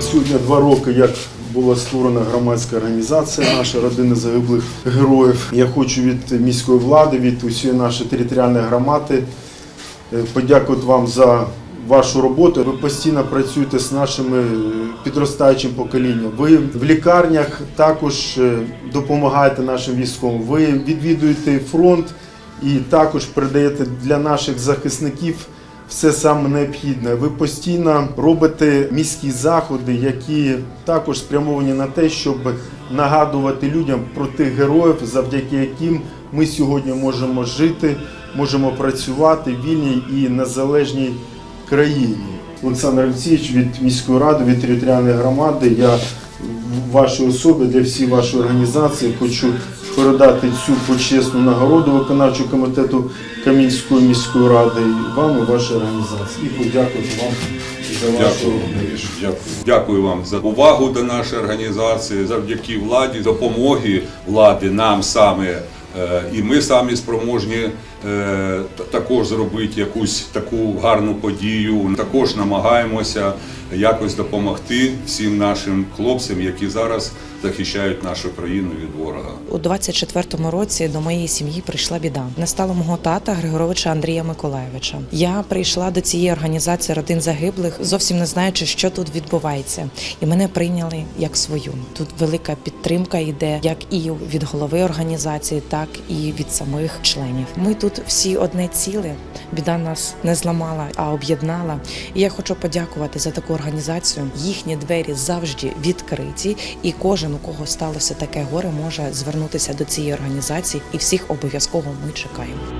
Сьогодні два роки, як була створена громадська організація наша родини загиблих героїв. Я хочу від міської влади, від усієї нашої територіальної громади е, подякувати вам за вашу роботу. Ви постійно працюєте з нашими е, підростаючим поколінням. Ви в лікарнях також е, допомагаєте нашим військовим. Ви відвідуєте фронт і також передаєте для наших захисників все саме необхідне. Ви постійно робите міські заходи, які також спрямовані на те, щоб нагадувати людям про тих героїв, завдяки яким ми сьогодні можемо жити, можемо працювати в вільній і незалежній країні. Олександр Олексійович від міської ради, від територіальної громади. Я вашій особі для всієї вашої організації хочу передати цю почесну нагороду виконавчого комітету Камінської міської ради і вам і вашій організації. І подякувати вам за вашу Дякую, дякую. Вам за увагу до нашої організації, завдяки владі, допомоги влади нам саме. е, І ми самі спроможні також зробити якусь таку гарну подію. Також намагаємося якось допомогти всім нашим хлопцям, які зараз захищають нашу країну від ворога. У 24-му році до моєї сім'ї прийшла біда. Не стало мого тата Григоровича Андрія Миколаєвича. Я прийшла до цієї організації родин загиблих, зовсім не знаючи, що тут відбувається, і мене прийняли як свою. Тут велика підтримка йде як і від голови організації, так і від самих членів. Ми тут всі одне ціле. Біда нас не зламала, а об'єднала. І я хочу подякувати за таку організацію. Їхні двері завжди відкриті, і кожен, у кого сталося таке горе, може звернутися до цієї організації, і всіх обов'язково ми чекаємо.